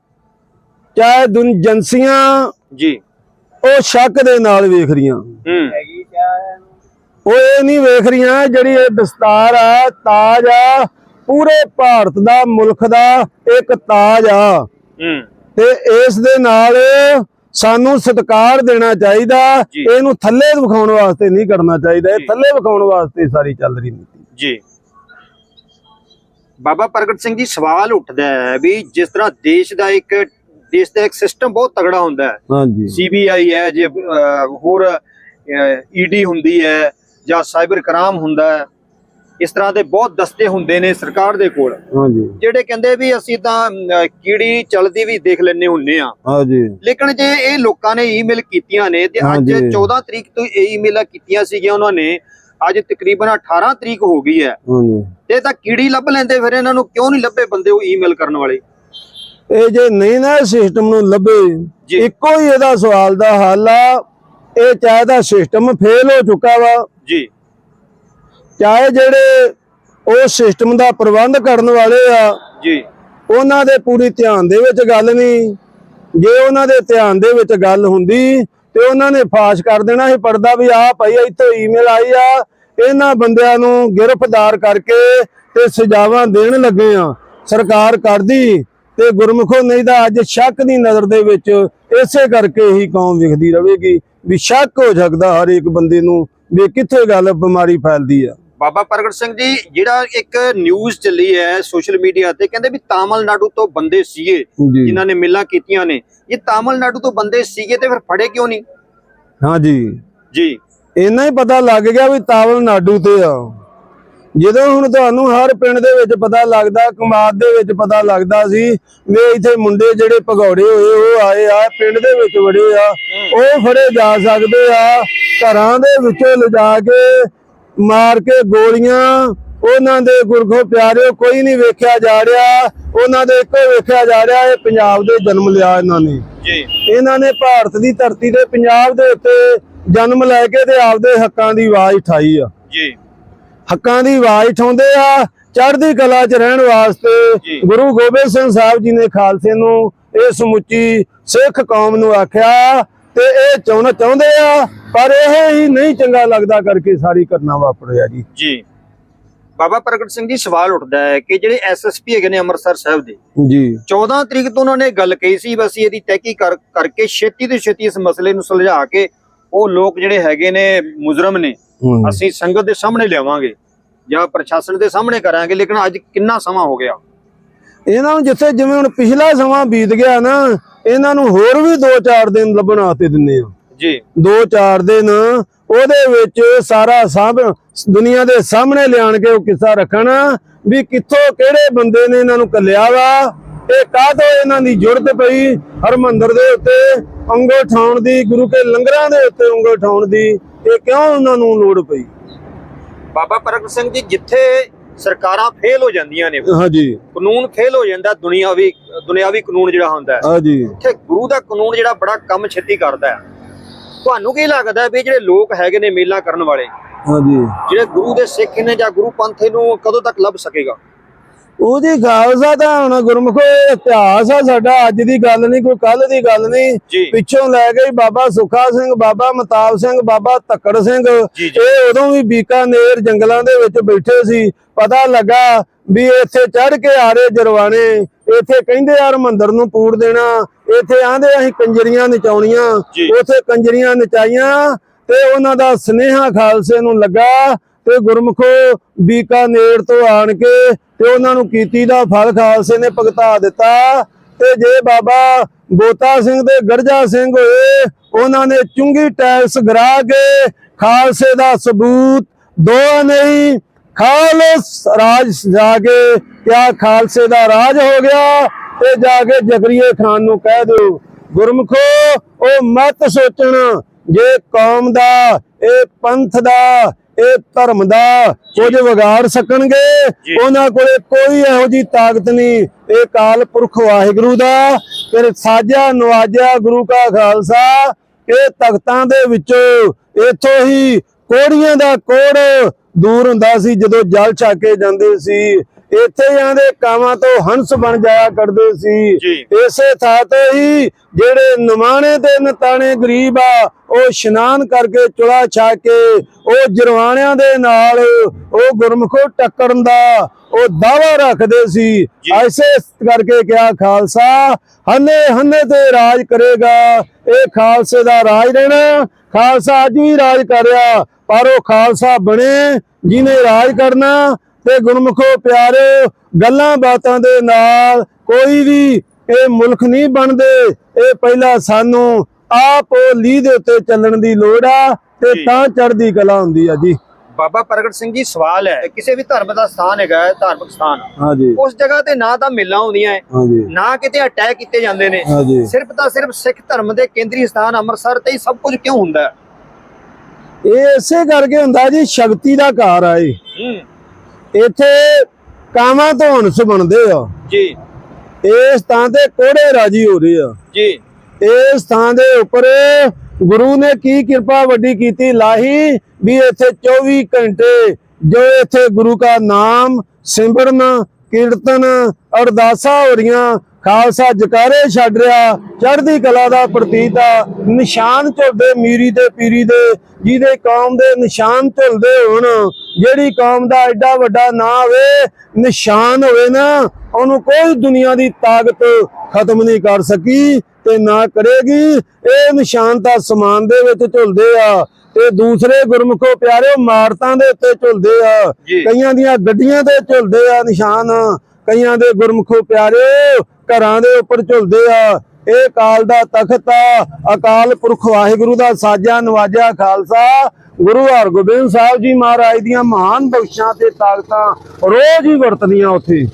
ਚਾਹੇ ਦੁਨ ਏਜੰਸੀਆਂ ਜੀ। ਉਹ ਸ਼ੱਕ ਦੇ ਨਾਲ ਵੇਖ ਰਹੀਆਂ। ਹੂੰ। ਉਹ ਇਹ ਨਹੀਂ ਵੇਖ ਰਹੀਆਂ ਜਿਹੜੀ ਇਹ ਦਸਤਾਰ ਆ ਤਾਜ ਆ। ਪੂਰੇ ਭਾਰਤ ਦਾ ਮੁਲਕ ਦਾ ਇੱਕ ਤਾਜ ਆ। ਹੂੰ। ਤੇ ਇਸ ਦੇ ਨਾਲ ਸਾਨੂੰ ਸਤਿਕਾਰ ਦੇਣਾ ਚਾਹੀਦਾ। ਇਹਨੂੰ ਥੱਲੇ ਵਿਖਾਉਣ ਵਾਸਤੇ ਨਹੀਂ ਕਰਨਾ ਚਾਹੀਦਾ ਇਹ। ਥੱਲੇ ਵਿਖਾਉਣ ਵਾਸਤੇ ਸਾਰੀ ਚੱਲ ਰਹੀ ਨੀਤੀ ਜੀ ਬਾਬਾ ਪ੍ਰਗਟ ਸਿੰਘ ਜੀ ਸਵਾਲ ਉੱਠਦਾ ਹੈ ਵੀ ਜਿਸ ਤਰ੍ਹਾਂ ਦੇਸ਼ ਦਾ ਇੱਕ ਦੇਸ਼ ਦਾ ਇੱਕ ਸਿਸਟਮ ਬਹੁਤ ਤਗੜਾ ਹੁੰਦਾ ਹੈ ਹਾਂਜੀ ਸੀਬੀਆਈ ਹੈ ਜੇ ਹੋਰ ਈਡੀ ਹੁੰਦੀ ਹੈ ਜਾਂ ਸਾਈਬਰ ਕ੍ਰਾਈਮ ਹੁੰਦਾ ਹੈ ਇਸ ਤਰ੍ਹਾਂ ਦੇ ਬਹੁਤ ਦਸਤੇ ਹੁੰਦੇ ਨੇ ਸਰਕਾਰ ਦੇ ਕੋਲ। ਹਾਂਜੀ। ਜਿਹੜੇ ਕਹਿੰਦੇ ਵੀ ਅਸੀਂ ਤਾਂ ਅਹ, ਕੀੜੀ ਚਲਦੀ ਵੀ ਦੇਖ ਲੈਣੇ ਹੁੰਨੇ ਆ ਹਾਂਜੀ। ਲੇਕਿਨ ਜੇ ਇਹ ਲੋਕਾਂ ਨੇ ਈਮੇਲ ਕੀਤੀਆਂ ਨੇ ਤੇ ਅੱਜ ਹਾਂਜੀ। 14 ਤਰੀਕ ਤੋਂ ਇਹ ਈਮੇਲਾਂ ਕੀਤੀਆਂ ਸੀਗੀਆਂ ਉਹਨਾਂ ਨੇ ਅੱਜ ਤਕਰੀਬਨ 18 ਤਰੀਕ ਹੋ ਗਈ ਹੈ। ਹਾਂਜੀ। ਇਹ ਤਾਂ ਕੀੜੀ ਲੱਭ ਲੈਂਦੇ ਫਿਰ ਇਹਨਾਂ ਨੂੰ ਕਿਉਂ ਨਹੀਂ ਲੱਭੇ ਬੰਦੇ ਉਹ ਈਮੇਲ ਕਰਨ ਵਾਲੇ? ਇਹ ਜੇ ਨਹੀਂ ਨਾ ਸਿਸਟਮ ਨੂੰ ਲੱਭੇ ਜੀ। ਇੱਕੋ ਹੀ ਇਹਦਾ ਸਵਾਲ ਦਾ ਹੱਲ ਆ ਇਹ ਚਾਹੇ ਦਾ ਸਿਸਟਮ ਫੇਲ ਹੋ ਚੁੱਕਾ ਵਾ ਜੀ। ਚਾਹੇ ਜਿਹੜੇ ਉਹ ਸਿਸਟਮ ਦਾ ਪ੍ਰਬੰਧ ਕਰਨ ਵਾਲੇ ਆ ਜੀ। ਉਹਨਾਂ ਦੇ ਪੂਰੀ ਧਿਆਨ ਦੇ ਵਿੱਚ ਗੱਲ ਨਹੀਂ। ਜੇ ਉਹਨਾਂ ਦੇ ਧਿਆਨ ਦੇ ਵਿੱਚ ਗੱਲ ਹੁੰਦੀ ਤੇ ਉਹਨਾਂ ਨੇ ਫਾਸ਼ ਕਰ ਦੇਣਾ ਸੀ ਪਰਦਾ ਵੀ ਆ ਭਾਈ ਇੱਥੋਂ ਈਮੇਲ ਆਈ ਆ ਇਹਨਾਂ ਬੰਦਿਆਂ ਨੂੰ ਗ੍ਰਿਫਤਾਰ ਕਰਕੇ ਤੇ ਸਜ਼ਾਵਾਂ ਦੇਣ ਲੱਗੇ ਆ। ਸਰਕਾਰ ਕਰਦੀ ਤੇ ਗੁਰਮੁਖੋ ਨਹੀਂ ਤਾਂ ਅੱਜ ਸ਼ੱਕ ਦੀ ਨਜ਼ਰ ਦੇ ਵਿੱਚ ਇਸੇ ਕਰਕੇ ਹੀ ਕੌਮ ਵਿਖਦੀ ਰਹੇਗੀ ਵੀ ਸ਼ੱਕ ਹੋ ਸਕਦਾ ਹਰ ਇੱਕ ਬੰਦੇ ਨੂੰ ਵੀ ਕਿੱਥੇ ਗੱਲ ਬਿਮਾਰੀ ਫੈਲਦੀ ਆ। ਬਾਬਾ ਪ੍ਰਗਟ ਸਿੰਘ ਜੀ ਜਿਹੜਾ ਇੱਕ ਨਿਊਜ਼ ਚੱਲੀ ਹੈ ਸੋਸ਼ਲ ਮੀਡੀਆ ਤੇ ਕਹਿੰਦੇ ਵੀ ਤਾਮਿਲਨਾਡੂ ਤੋਂ ਬੰਦੇ ਸੀਗੇ ਜੀ। ਜਿਨ੍ਹਾਂ ਨੇ ਮਿਲਾਂ ਕੀਤੀਆਂ ਨੇ। ਇਹ ਤਾਮਿਲਨਾਡੂ ਤੋਂ ਬੰਦੇ ਸੀਗੇ ਤੇ ਫਿਰ ਫੜੇ ਕਿਉਂ ਨਹੀਂ? ਹਾਂਜੀ ਜੀ। ਇੰਨਾ ਹੀ ਪਤਾ ਲੱਗ ਗਿਆ ਵੀ ਤਾਮਿਲਨਾਡੂ ਤੇ ਆ। ਜਦੋਂ ਹੁਣ ਤੁਹਾਨੂੰ ਹਰ ਪਿੰਡ ਦੇ ਵਿੱਚ ਪਤਾ ਲੱਗਦਾ ਕਮਾਦ ਦੇ ਵਿੱਚ ਪਤਾ ਲੱਗਦਾ ਸੀ ਵੀ ਇੱਥੇ ਮੁੰਡੇ ਜਿਹੜੇ ਭਗੌੜੇ ਹੋਏ ਉਹ ਆਏ ਆ ਪਿੰਡ ਦੇ ਵਿੱਚ ਵੜੇ ਆ ਉਹ ਫੜੇ ਜਾ ਸਕਦੇ ਆ ਘਰਾਂ ਦੇ ਵਿੱਚੋਂ ਲਿਜਾ ਕੇ ਮਾਰ ਕੇ ਗੋਲੀਆਂ ਉਹਨਾਂ ਦੇ ਗੁਰਖੋ ਪਿਆਰਿਓ ਕੋਈ ਨਹੀਂ ਵੇਖਿਆ ਜਾ ਰਿਹਾ। ਉਹਨਾਂ ਦੇ ਇੱਕੋ ਵੇਖਿਆ ਜਾ ਰਿਹਾ ਇਹ ਪੰਜਾਬ ਦੇ ਜਨਮ ਲਿਆ ਇਹਨਾਂ ਨੇ। ਜੀ। ਇਹਨਾਂ ਨੇ ਭਾਰਤ ਦੀ ਧਰਤੀ ਤੇ ਪੰਜਾਬ ਦੇ ਉੱਤੇ ਜਨਮ ਲੈ ਕੇ ਤੇ ਆਪਦੇ ਹੱਕਾਂ ਦੀ ਆਵਾਜ਼ ਉਠਾਈ ਆ। ਜੀ। ਹੱਕਾਂ ਦੀ ਆਵਾਜ਼ ਉਠਾਉਂਦੇ ਆ ਚੜ੍ਹਦੀ ਕਲਾ 'ਚ ਰਹਿਣ ਵਾਸਤੇ। ਗੁਰੂ ਗੋਬਿੰਦ ਸਿੰਘ ਸਾਹਿਬ ਜੀ ਨੇ ਖਾਲਸੇ ਨੂੰ ਇਹ ਸਮੁੱਚੀ ਸਿੱਖ ਕੌਮ ਨੂੰ ਆਖਿਆ ਤੇ ਇਹ ਚਾਹੁੰਦੇ ਆ ਪਰ ਇਹ ਹੀ ਨਹੀਂ ਚੰਗਾ ਲੱਗਦਾ ਕਰਕੇ ਸਾਰੀ ਘਟਨਾ ਵਾਪਰਿਆ ਜੀ। ਜੀ। ਬਾਬਾ ਪ੍ਰਗਟ ਸਿੰਘ ਜੀ ਸਵਾਲ ਉੱਠਦਾ ਹੈ ਕਿ ਜਿਹੜੇ ਐਸਐਸਪੀ ਹੈਗੇ ਨੇ ਅੰਮ੍ਰਿਤਸਰ ਸਾਹਿਬ ਦੇ ਜੀ। 14 ਤਰੀਕ ਤੋਂ ਉਹਨਾਂ ਨੇ ਗੱਲ ਕਹੀ ਸੀ ਅਸੀਂ ਇਹਦੀ ਤਹਿਕੀ ਕਰ ਕਰਕੇ ਛੇਤੀ ਤੋਂ ਛੇਤੀ ਇਸ ਮਸਲੇ ਨੂੰ ਸੁਲਝਾ ਕੇ ਉਹ ਲੋਕ ਜਿਹੜੇ ਹੈਗੇ ਨੇ ਮੁਜਰਮ ਨੇ। ਅਸੀਂ ਸੰਗਤ ਦੇ ਸਾਹਮਣੇ ਲਿਆਵਾਂਗੇ ਜਾਂ ਪ੍ਰਸ਼ਾਸਨ ਦੇ ਸਾਹਮਣੇ ਕਰਾਂਗੇ ਲੇਕਿਨ ਅੱਜ ਕਿੰਨਾ ਸਮਾਂ ਹੋ ਗਿਆ? ਇਹਨਾਂ ਨੂੰ ਜਿੱਥੇ ਜਿਵੇਂ ਹੁਣ ਪਿਛਲਾ ਸਮਾਂ ਬੀਤ ਗਿਆ ਨਾ ਇਹਨਾਂ ਨੂੰ ਹੋਰ ਵੀ 2-4 ਦਿਨ ਲੱਭਣ ਆਤੇ ਦਿੰਨੇ ਆ। ਜੀ। 2-4 ਦਿਨ ਉਹਦੇ ਵਿੱਚ ਸਾਰਾ ਸਭ ਦੁਨੀਆ ਦੇ ਸਾਹਮਣੇ ਲਿਆਣ ਕੇ ਉਹ ਕਿੱਸਾ ਰੱਖਣ ਵੀ ਕਿੱਥੋਂ ਕਿਹੜੇ ਬੰਦੇ ਨੇ ਇਹਨਾਂ ਨੂੰ ਕੱਲਿਆ ਵਾ? ਇਹ ਕਾਹਤੋਂ ਇਹਨਾਂ ਦੀ ਜੁਰਤ ਪਈ ਹਰਮੰਦਰ ਦੇ ਉੱਤੇ ਉਂਗਲ ਠਾਉਣ ਦੀ ਗੁਰੂ ਕੇ ਲੰਗਰਾਂ ਦੇ ਉੱਤੇ ਉਂਗਲ ਠਾਉਣ ਦੀ ਇਹ ਕਿਉਂ ਉਹਨਾਂ ਨੂੰ ਲੋੜ ਪਈ? ਬਾਬਾ ਪ੍ਰਗਟ ਸਿੰਘ ਜੀ ਜਿੱਥੇ ਸਰਕਾਰਾਂ ਫੇਲ ਹੋ ਜਾਂਦੀਆਂ ਨੇ ਹਾਂਜੀ ਕਾਨੂੰਨ ਫੇਲ ਹੋ ਜਾਂਦਾ ਦੁਨੀਆਵੀ ਦੁਨਿਆਵੀ ਕਾਨੂੰਨ ਜਿਹੜਾ ਹੁੰਦਾ ਹੈ ਹਾਂਜੀ ਉੱਥੇ ਗੁਰੂ ਦਾ ਕਾਨੂੰਨ ਜਿਹੜਾ ਬੜਾ ਕੰਮ ਛੇਤੀ ਕਰਦਾ ਹੈ। ਤੁਹਾਨੂੰ ਕੀ ਲੱਗਦਾ ਵੀ ਜਿਹੜੇ ਲੋਕ ਹੈਗੇ ਨੇ ਮੇਲਾ ਕਰਨ ਵਾਲੇ ਹਾਂਜੀ। ਜਿਹੜੇ ਗੁਰੂ ਦੇ ਸਿੱਖ ਨੇ ਜਾਂ ਗੁਰੂ ਪੰਥ ਨੂੰ ਕਦੋਂ ਤੱਕ ਲੱਭ ਸਕੇਗਾ? ਉਹਦੀ ਖਾਲਸਾ ਤਾਂ ਹੁਣ ਗੁਰਮੁਖੋ ਇਤਿਹਾਸ ਆ ਸਾਡਾ ਅੱਜ ਦੀ ਗੱਲ ਨਹੀਂ ਕੋਈ ਕੱਲ ਦੀ ਗੱਲ ਨਹੀਂ। ਪਿੱਛੋਂ ਲੈ ਗਈ ਬਾਬਾ ਸੁਖਾ ਸਿੰਘ ਬਾਬਾ ਮਤਾਬ ਸਿੰਘ ਬਾਬਾ ਧੱਕੜ ਸਿੰਘ। ਇਹ ਉਦੋਂ ਵੀ ਬੀਕਾਨੇਰ ਜੰਗਲਾਂ ਦੇ ਵਿੱਚ ਬੈਠੇ ਸੀ। ਪਤਾ ਲੱਗਾ ਵੀ ਇੱਥੇ ਚੜ ਕੇ ਆਰੇ ਜਰਵਾਣੇ ਇੱਥੇ ਕਹਿੰਦੇ ਯਾਰ ਮੰਦਰ ਨੂੰ ਪੂੜ ਦੇਣਾ। ਇੱਥੇ ਆਂਦੇ ਅਸੀਂ ਕੰਜਰੀਆਂ ਨਚਾਉਣੀਆਂ। ਉੱਥੇ ਕੰਜਰੀਆਂ ਨਚਾਈਆਂ ਤੇ ਉਹਨਾਂ ਦਾ ਸਨੇਹਾ ਖਾਲਸੇ ਨੂੰ ਲੱਗਾ ਤੇ ਗੁਰਮੁਖੋ ਬੀਕਾਨੇਰ ਤੋਂ ਆਣ ਕੇ ਤੇ ਉਹਨਾਂ ਨੂੰ ਕੀਤੀ ਦਾ ਫਲ ਖਾਲਸੇ ਨੇ ਭੁਗਤਾ ਦਿੱਤਾ ਤੇ ਜੇ ਬਾਬਾ ਬੋਤਾ ਸਿੰਘ ਦੇ ਗਰਜਾ ਸਿੰਘ ਹੋਏ ਉਹਨਾਂ ਨੇ ਚੁੰਗੀ ਟੈਕਸ ਗਰਾ ਕੇ ਖਾਲਸੇ ਦਾ ਸਬੂਤ ਦੋ ਨਹੀਂ ਖਾਲਸ ਰਾਜ ਜਾ ਕੇ ਕਿਆ ਖਾਲਸੇ ਦਾ ਰਾਜ ਹੋ ਗਿਆ ਤੇ ਜਾ ਕੇ ਜਕਰੀਏ ਖਾਨ ਨੂੰ ਕਹਿ ਦਿਓ ਗੁਰਮਖੋ ਉਹ ਮਤ ਸੋਚਣ ਜੇ ਕੌਮ ਦਾ ਇਹ ਪੰਥ ਦਾ ਇਹ ਧਰਮ ਦਾ ਕੁਝ ਵਿਗਾੜ ਸਕਣਗੇ। ਉਹਨਾਂ ਕੋਲੇ ਕੋਈ ਇਹੋ ਜੀ ਤਾਕਤ ਨਹੀਂ ਇਹ ਕਾਲ ਪੁਰਖ ਵਾਹਿਗੁਰੂ ਦਾ ਫਿਰ ਸਾਜਾ ਨਵਾਜਿਆ ਗੁਰੂ ਕਾ ਖਾਲਸਾ ਇਹ ਤਖਤਾਂ ਦੇ ਵਿੱਚੋਂ ਇੱਥੋਂ ਹੀ ਕੋੜੀਆਂ ਦਾ ਕੋੜ ਦੂਰ ਹੁੰਦਾ ਸੀ ਜਦੋਂ ਜਲ ਛਾਕੇ ਜਾਂਦੇ ਸੀ ਇੱਥੇ ਜਾਂਦੇ ਕਾਵਾਂ ਤੋਂ ਹੰਸ ਬਣ ਜਾਇਆ ਕਰਦੇ ਸੀ। ਇਸੇ ਥਾਂ ਤੇ ਹੀ ਜਿਹੜੇ ਨਿਮਾਣੇ ਤੇ ਨਤਾਣੇ ਗਰੀਬ ਆ ਉਹ ਇਸ਼ਨਾਨ ਕਰਕੇ ਚੁਲਾ ਛਾ ਕੇ ਉਹ ਜਰਵਾਣਿਆਂ ਦੇ ਨਾਲ ਉਹ ਗੁਰਮਖੋ ਟੱਕਰਨ ਦਾ ਉਹ ਦਾਵਾ ਰੱਖਦੇ ਸੀ। ਐਸੇ ਕਰਕੇ ਕਿਹਾ ਖਾਲਸਾ ਹੰਨੇ ਹੰਨੇ ਤੇ ਰਾਜ ਕਰੇਗਾ ਇਹ ਖਾਲਸੇ ਦਾ ਰਾਜ ਰਹਿਣਾ ਖਾਲਸਾ ਅੱਜ ਵੀ ਰਾਜ ਕਰ ਰਿਹਾ ਪਰ ਉਹ ਖਾਲਸਾ ਬਣੇ ਜਿਹਨੇ ਰਾਜ ਕਰਨਾ ਤੇ ਗੁਰਮੁਖੋ ਪਿਆਰਿਓ ਗੱਲਾਂ ਬਾਤਾਂ ਦੇ ਨਾਲ ਕੋਈ ਵੀ ਇਹ ਮੁਲਕ ਨਹੀਂ ਬਣਦੇ। ਇਹ ਪਹਿਲਾਂ ਸਾਨੂੰ ਆਪ ਉਹ ਲੀਹ ਦੇ ਉੱਤੇ ਚੱਲਣ ਦੀ ਲੋੜ ਆ ਤੇ। ਤਾਂ ਚੜ੍ਹਦੀ ਕਲਾ ਹੁੰਦੀ ਆ ਜੀ। ਬਾਬਾ ਪ੍ਰਗਟ ਸਿੰਘ ਜੀ ਸਵਾਲ ਹੈ ਕਿਸੇ ਵੀ ਧਰਮ ਦਾ ਸਥਾਨ ਹੈਗਾ ਧਾਰਮਿਕ ਸਥਾਨ ਹਾਂਜੀ ਉਸ ਜਗ੍ਹਾ ਤੇ ਨਾ ਤਾਂ ਮੇਲਾ ਹੁੰਦੀਆਂ ਹੈ ਨਾ ਕਿਤੇ ਅਟੈਕ ਕੀਤੇ ਜਾਂਦੇ ਨੇ। ਸਿਰਫ ਤਾਂ ਸਿਰਫ ਸਿੱਖ ਧਰਮ ਦੇ ਕੇਂਦਰੀ ਸਥਾਨ ਅੰਮ੍ਰਿਤਸਰ ਤੇ ਹੀ ਸਭ ਕੁਝ ਕਿਉਂ ਹੁੰਦਾ? ਹੈ ਇਹ ਇਸੇ ਕਰਕੇ ਹੁੰਦਾ ਜੀ ਸ਼ਕਤੀ ਦਾ ਘਰ ਆ ਇਹ। ਇੱਥੇ ਕਾਵਾਂ ਤੋਂ ਹੰਸ ਬਣਦੇ ਆ। ਜੀ। ਇਸ ਥਾਂ ਤੇ ਕੋੜੇ ਰਾਜੀ ਹੋ ਰਹੇ ਆ। ਜੀ। ਇਸ ਥਾਂ ਦੇ ਉੱਪਰ ਗੁਰੂ ਨੇ ਕੀ ਕਿਰਪਾ ਵੱਡੀ ਕੀਤੀ ਲਾਹੀ ਵੀ ਇੱਥੇ 24 ਘੰਟੇ ਜੋ ਇੱਥੇ ਗੁਰੂ ਦਾ ਨਾਮ ਸਿਮਰਨ ਕੀਰਤਨ ਅਰਦਾਸਾਂ ਹੋ ਰਹੀਆਂ ਖਾਲਸਾ ਜਕਾਰੇ ਛੱਡ ਰਿਹਾ ਚੜ੍ਹਦੀ ਕਲਾ ਦਾ ਪ੍ਰਤੀਤ ਆ। ਨਿਸ਼ਾਨ ਝੁਲਦੇ ਮੀਰੀ ਤੇ ਪੀਰੀ ਦੇ ਜਿਹਦੇ ਕੌਮ ਦੇ ਨਿਸ਼ਾਨ ਝੁਲਦੇ ਹੋਣ ਜਿਹੜੀ ਕੌਮ ਦਾ ਐਡਾ ਵੱਡਾ ਨਾਂ ਹੋਵੇ ਨਿਸ਼ਾਨ ਹੋਵੇ ਨਾ ਉਹਨੂੰ ਕੋਈ ਦੁਨੀਆ ਦੀ ਤਾਕਤ ਖਤਮ ਨਹੀਂ ਕਰ ਸਕੀ ਤੇ ਨਾ ਕਰੇਗੀ। ਇਹ ਨਿਸ਼ਾਨ ਤਾਂ ਸਮਾਨ ਦੇ ਵਿੱਚ ਝੁਲਦੇ ਆ ਤੇ ਦੂਸਰੇ ਗੁਰਮੁਖੋ ਪਿਆਰਿਓ ਮਾਰਤਾਂ ਦੇ ਉੱਤੇ ਝੁਲਦੇ ਆ। ਕਈਆਂ ਦੀਆਂ ਗੱਡੀਆਂ ਤੇ ਝੁਲਦੇ ਆ ਨਿਸ਼ਾਨ ਕਈਆਂ ਦੇ ਗੁਰਮੁਖੋ ਪਿਆਰਿਓ ਘਰਾਂ ਦੇ ਉੱਪਰ ਝੁਲਦੇ ਆ। ਇਹ ਕਾਲ ਦਾ ਤਖਤ ਆ। ਅਕਾਲ ਪੁਰਖ ਵਾਹਿਗੁਰੂ ਦਾ ਸਾਜਾ ਨਵਾਜਿਆ ਖਾਲਸਾ। ਗੁਰੂ ਹਰਗੋਬਿੰਦ ਸਾਹਿਬ ਜੀ ਮਹਾਰਾਜ ਦੀਆਂ ਮਹਾਨ ਬਖਸ਼ਾਂ ਤੇ ਤਾਕਤਾਂ ਰੋਜ਼ ਹੀ ਵਰਤਦੀਆਂ ਉੱਥੇ।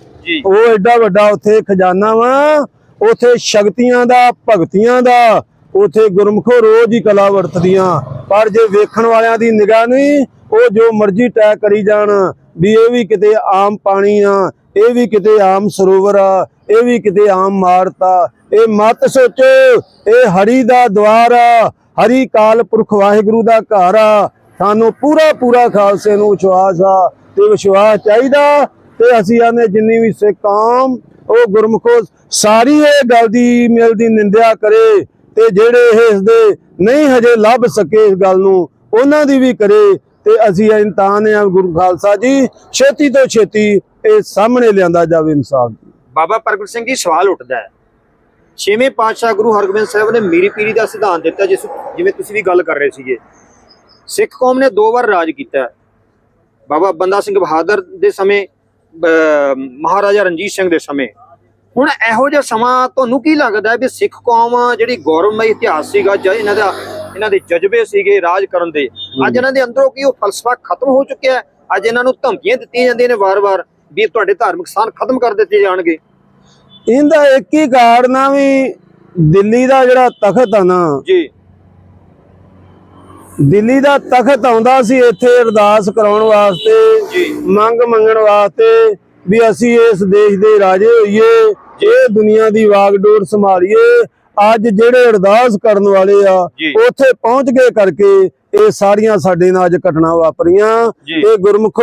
ਉਹ ਐਡਾ ਵੱਡਾ ਉੱਥੇ ਖਜ਼ਾਨਾ ਵਾ। ਉੱਥੇ ਸ਼ਕਤੀਆਂ ਦਾ ਭਗਤੀਆਂ ਦਾ ਉੱਥੇ ਗੁਰਮਖੋ ਰੋਜ਼ ਹੀ ਕਲਾ ਵਰਤਦੀਆਂ। ਪਰ ਜੇ ਵੇਖਣ ਵਾਲਿਆਂ ਦੀ ਨਿਗਾਹ ਨਹੀਂ ਉਹ ਜੋ ਮਰਜ਼ੀ ਟੈਕ ਕਰੀ ਜਾਣ ਵੀ ਇਹ ਵੀ ਕਿਤੇ ਆਮ ਪਾਣੀ ਆ, ਇਹ ਵੀ ਕਿਤੇ ਆਮ ਸਰੋਵਰ ਆ, ਇਹ ਵੀ ਕਿਤੇ ਆਮ ਮਾਰਤ ਇਹ ਮਤ ਸੋਚੋ, ਇਹ ਹਰੀ ਦਾ ਦਵਾਰ ਆ, ਹਰੀ ਕਾਲ ਪੁਰਖ ਵਾਹਿਗੁਰੂ ਦਾ ਘਰ ਆ। ਸਾਨੂੰ ਪੂਰਾ ਪੂਰਾ ਖਾਲਸੇ ਨੂੰ ਵਿਸ਼ਵਾਸ ਆ, ਤੇ ਵਿਸ਼ਵਾਸ ਚਾਹੀਦਾ, ਤੇ ਅਸੀਂ ਆਨੇ ਜਿੰਨੀ ਵੀ ਸਿੱਖ ਆਮ, ਉਹ ਗੁਰਮੁਖੋ ਸਾਰੀ ਇਹ ਗੱਲ ਦੀ ਮਿਲ ਦੀ ਨਿੰਦਿਆ ਕਰੇ, ਤੇ ਜਿਹੜੇ ਇਹ ਇਸ ਦੇ ਨਹੀਂ ਹਜੇ ਲੱਭ ਸਕੇ ਇਸ ਗੱਲ ਨੂੰ, ਉਹਨਾਂ ਦੀ ਵੀ ਕਰੇ ਤੇ ਅਸੀਂ ਇੰਤਾਨ ਆ ਗੁਰੂ ਖਾਲਸਾ ਜੀ, ਛੇਤੀ ਤੋਂ ਛੇਤੀ ਇਹ ਸਾਹਮਣੇ ਲਿਆਂਦਾ ਜਾਵੇ ਇਨਸਾਫ ਬਾਬਾ ਪ੍ਰਗਟ ਸਿੰਘ ਜੀ, ਸਵਾਲ ਉੱਠਦਾ ਹੈ। ਛੇਵੇਂ ਪਾਤਸ਼ਾਹ ਗੁਰੂ ਹਰਗੋਬਿੰਦ ਸਾਹਿਬ ਨੇ ਮੀਰੀ ਪੀਰੀ ਦਾ ਸਿਧਾਂਤ ਦਿੱਤਾ, ਜਿਸ ਜਿਵੇਂ ਤੁਸੀਂ ਵੀ ਗੱਲ ਕਰ ਰਹੇ ਸੀਗੇ। ਸਿੱਖ ਕੌਮ ਨੇ ਦੋ ਵਾਰ ਰਾਜ ਕੀਤਾ ਬਾਬਾ ਬੰਦਾ ਸਿੰਘ ਬਹਾਦਰ ਦੇ ਸਮੇਂ ਮਹਾਰਾਜਾ ਰਣਜੀਤ ਸਿੰਘ ਦੇ ਸਮੇਂ। ਹੁਣ ਇਹੋ ਜਿਹਾ ਸਮਾਂ ਤੁਹਾਨੂੰ ਕੀ ਲੱਗਦਾ ਵੀ ਸਿੱਖ ਕੌਮ ਜਿਹੜੀ ਗੌਰਵਮਈ ਇਤਿਹਾਸ ਸੀਗਾ ਜਾਂ ਇਹਨਾਂ ਦਾ ਇਹਨਾਂ ਦੇ ਜਜ਼ਬੇ ਸੀਗੇ ਰਾਜ ਕਰਨ ਦੇ। ਅੱਜ ਇਹਨਾਂ ਦੇ ਅੰਦਰੋਂ ਕੀ ਉਹ ਫਲਸਫਾ ਖਤਮ ਹੋ ਚੁੱਕਿਆ ਹੈ? ਅੱਜ ਇਹਨਾਂ ਨੂੰ ਧਮਕੀਆਂ ਦਿੱਤੀਆਂ ਜਾਂਦੀਆਂ ਨੇ ਵਾਰ-ਵਾਰ ਵੀ ਤੁਹਾਡੇ ਧਾਰਮਿਕ ਸਥਾਨ ਖਤਮ ਕਰ ਦਿੱਤੇ ਜਾਣਗੇ। ਇਹਦਾ ਇੱਕ ਹੀ ਕਾਰਨ ਆ ਵੀ ਦਿੱਲੀ ਦਾ ਜਿਹੜਾ ਤਖਤ ਆ ਨਾ ਜੀ। ਦਿੱਲੀ ਦਾ ਤਖਤ ਆਉਂਦਾ ਸੀ ਇੱਥੇ ਅਰਦਾਸ ਕਰਾਉਣ ਵਾਸਤੇ ਮੰਗ ਮੰਗਣ ਵਾਸਤੇ ਵੀ ਅਸੀਂ ਇਸ ਦੇਸ਼ ਦੇ ਰਾਜੇ ਹੋਈਏ ਇਹ ਦੁਨੀਆ ਦੀ ਵਾਗਡੋਰ ਸੰਭਾਲੀਏ ਅੱਜ ਜਿਹੜੇ ਅਰਦਾਸ ਕਰਨ ਵਾਲੇ ਆ। ਉੱਥੇ ਪਹੁੰਚ ਗਏ ਕਰਕੇ ਇਹ ਸਾਰੀਆਂ ਸਾਡੇ ਨਾਲ ਅੱਜ ਘਟਨਾ ਵਾਪਰੀਆਂ। ਇਹ ਗੁਰਮਖੋ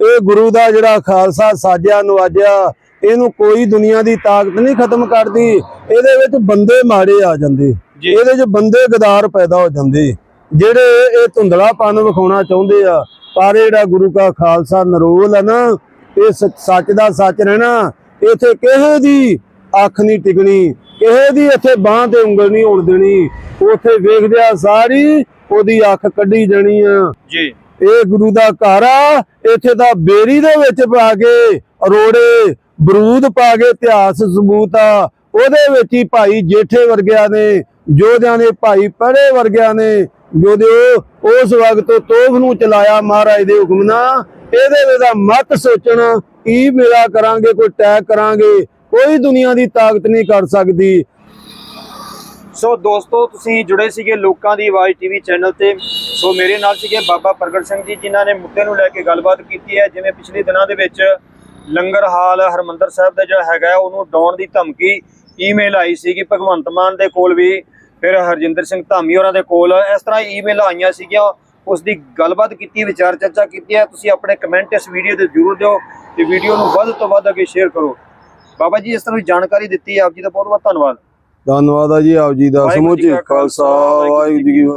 ਇਹ ਗੁਰੂ ਦਾ ਜਿਹੜਾ ਖਾਲਸਾ ਸਾਜਿਆ ਨਵਾਜਿਆ ਇਹਨੂੰ ਕੋਈ ਦੁਨੀਆ ਦੀ ਤਾਕਤ ਨਹੀਂ ਖਤਮ ਕਰਦੀ ਇਹਦੇ ਵਿੱਚ ਬੰਦੇ ਮਾੜੇ ਆ ਜਾਂਦੇ। ਇਹਦੇ 'ਚ ਬੰਦੇ ਗਦਾਰ ਪੈਦਾ ਹੋ ਜਾਂਦੇ ਜਿਹੜੇ ਇਹ ਧੁੰਦਲਾਪਨ ਵਿਖਾਉਣਾ ਚਾਹੁੰਦੇ ਆ ਪਰ ਜਿਹੜਾ ਗੁਰੂ ਕਾ ਖਾਲਸਾ ਨਰੋਲ ਹੈ ਨਾ ਇਹ ਸੱਚ ਦਾ ਸੱਚ ਰਹਿਣਾ ਇੱਥੇ ਕਿਸੇ ਦੀ ਅੱਖ ਨਹੀਂ ਟਿਕਣੀ ਕਿਸੇ ਦੀ ਇੱਥੇ ਬਾਹ ਤੇ ਉਂਗਲ ਨਹੀਂ ਉੜ ਦੇਣੀ। ਉੱਥੇ ਵੇਖਦਿਆ ਸਾਰੀ ਉਹਦੀ ਅੱਖ ਕੱਢੀ ਜਾਣੀ ਆ। ਜੀ। ਇਹ ਗੁਰੂ ਦਾ ਘਰ ਆ ਇੱਥੇ ਦਾ ਬੇਰੀ ਦੇ ਵਿੱਚ ਪਾ ਕੇ ਅਰੋੜੇ ਬਰੂਦ ਪਾ ਕੇ ਇਤਿਹਾਸ ਸਬੂਤ ਆ। ਉਹਦੇ ਵਿੱਚ ਹੀ ਭਾਈ ਜੇਠੇ ਵਰਗਿਆਂ ਨੇ ਜੋਧਿਆਂ ਦੇ ਭਾਈ ਪੜੇ ਵਰਗਿਆਂ ਨੇ ਜੋਧੇ ਉਸ ਵਕਤ ਤੋਫ ਨੂੰ ਚਲਾਇਆ ਮਹਾਰਾਜ ਦੇ ਹੁਕਮ ਨਾਲ। ਇਹਦੇ ਦਾ ਮਤ ਸੋਚਣਾ ਕੀ ਮੇਰਾ ਕਰਾਂਗੇ ਕੋਈ ਟੈਗ ਕਰਾਂਗੇ। ਕੋਈ ਦੁਨੀਆ ਦੀ ਤਾਕਤ ਨਹੀਂ ਕਰ ਸਕਦੀ। ਸੋ ਦੋਸਤੋ, ਤੁਸੀਂ ਜੁੜੇ ਸੀਗੇ ਲੋਕਾਂ ਦੀ ਆਵਾਜ਼ ਟੀਵੀ ਚੈਨਲ ਤੇ। ਸੋ ਮੇਰੇ ਨਾਲ ਸੀਗੇ ਬਾਬਾ ਪ੍ਰਗਟ ਸਿੰਘ ਜੀ, ਜਿਨ੍ਹਾਂ ਨੇ ਮੁੱਦੇ ਨੂੰ ਲੈ ਕੇ ਗੱਲਬਾਤ ਕੀਤੀ ਹੈ। ਜਿਵੇਂ ਪਿਛਲੇ ਦਿਨਾਂ ਦੇ ਵਿੱਚ ਲੰਗਰ ਹਾਲ ਹਰਮੰਦਰ ਸਾਹਿਬ ਦਾ ਜਿਹੜਾ ਹੈਗਾ, ਉਹਨੂੰ ਡਾਉਣ ਦੀ ਧਮਕੀ ਈਮੇਲ ਆਈ ਸੀਗੀ। ਭਗਵੰਤ ਮਾਨ ਦੇ ਕੋਲ ਵੀ, ਫਿਰ ਹਰਜਿੰਦਰ ਸਿੰਘ ਧਾਮੀ ਹੋਰਾਂ ਦੇ ਕੋਲ। ਇਸ ਤਰ੍ਹਾਂ ਈਮੇਲ ਆਈਆਂ ਸੀਗੀਆਂ। ਉਸ ਦੀ ਗੱਲਬਾਤ ਕੀਤੀ, ਵਿਚਾਰ ਚਰਚਾ ਕੀਤੀ ਹੈ। ਤੁਸੀਂ ਆਪਣੇ ਕਮੈਂਟ ਇਸ ਵੀਡੀਓ ਤੇ ਜ਼ਰੂਰ ਦਿਓ ਤੇ ਵੀਡੀਓ ਨੂੰ ਵੱਧ ਤੋਂ ਵੱਧ ਅੱਗੇ ਸ਼ੇਅਰ ਕਰੋ। ਬਾਬਾ ਜੀ ਇਸ ਤਰ੍ਹਾਂ ਦੀ ਜਾਣਕਾਰੀ ਦਿੱਤੀ ਆਪ ਜੀ ਦਾ ਬਹੁਤ ਬਹੁਤ ਧੰਨਵਾਦ। ਧੰਨਵਾਦ ਆ ਜੀ ਆਪ ਜੀ ਦਾ ਸਮੁੱਚੇ ਖਾਲਸਾ, ਖਾਲਸਾ ਵਾਹਿਗੁਰੂ ਜੀ ਕੀ